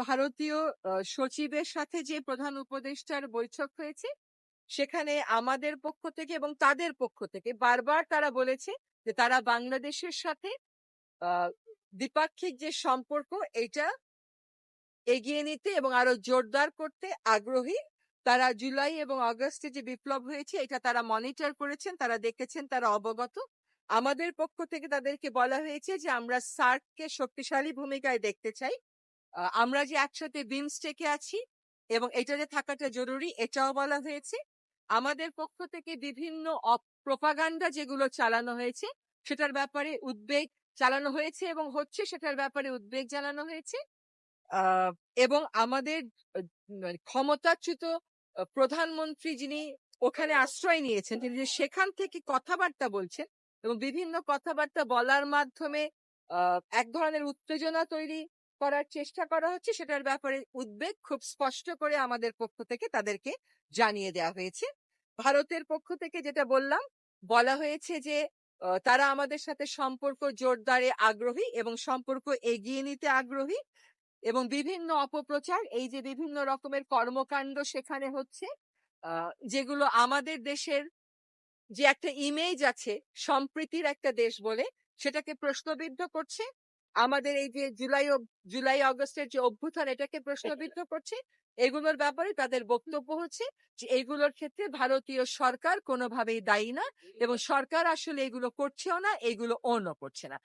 ভারতীয় সচিবের সাথে যে প্রধান উপদেষ্টার বৈঠক হয়েছে, সেখানে আমাদের পক্ষ থেকে এবং তাদের পক্ষ থেকে বারবার তারা বলেছে যে তারা বাংলাদেশের সাথে দ্বিপাক্ষিক যে সম্পর্ক এটা এগিয়ে নিতে এবং আরও জোরদার করতে আগ্রহী। তারা জুলাই এবং আগস্টে যে বিপ্লব হয়েছে, এটা তারা মনিটর করেছেন, তারা দেখেছেন, তারা অবগত। আমাদের পক্ষ থেকে তাদেরকে বলা হয়েছে যে আমরা সার্ককে শক্তিশালী ভূমিকায় দেখতে চাই। আমরা যে একসাথে বিমস্টেকে আছি এবং এটা যে থাকাটা জরুরি, এটাও বলা হয়েছে। আমাদের পক্ষ থেকে বিভিন্ন প্রপাগান্ডা যেগুলো চালানো হয়েছে, সেটার ব্যাপারে উদ্বেগ চালানো হয়েছে এবং হচ্ছে সেটার ব্যাপারে উদ্বেগ জানানো হয়েছে। এবং আমাদের ক্ষমতাচ্যুত প্রধানমন্ত্রী যিনি ওখানে আশ্রয় নিয়েছেন, তিনি যে সেখান থেকে কথাবার্তা বলছেন এবং বিভিন্ন কথাবার্তা বলার মাধ্যমে এক ধরনের উত্তেজনা তৈরি করার চেষ্টা করা হচ্ছে, সেটার ব্যাপারে উদ্বেগ খুব স্পষ্ট করে আমাদের পক্ষ থেকে তাদেরকে জানিয়ে দেওয়া হয়েছে। ভারতের পক্ষ থেকে যেটা বললাম, বলা হয়েছে যে তারা আমাদের সাথে সম্পর্ক জোরদারে আগ্রহী এবং সম্পর্ক এগিয়ে নিতে আগ্রহী এবং বিভিন্ন অপপ্রচার, এই যে বিভিন্ন রকমের কর্মকাণ্ড সেখানে হচ্ছে যেগুলো আমাদের দেশের যে একটা ইমেজ আছে, সম্প্রীতির একটা দেশ বলে, সেটাকে প্রশ্নবিদ্ধ করছে। আমাদের এই যে জুলাই জুলাই অগস্টের যে অভ্যুত্থান এটাকে প্রশ্নবিদ্ধ করছে। এগুলোর ব্যাপারে তাদের বক্তব্য হচ্ছে যে এগুলোর ক্ষেত্রে ভারতীয় সরকার কোনোভাবেই দায়ী না এবং সরকার আসলে এগুলো করছেও না এগুলো অন্য করছে না।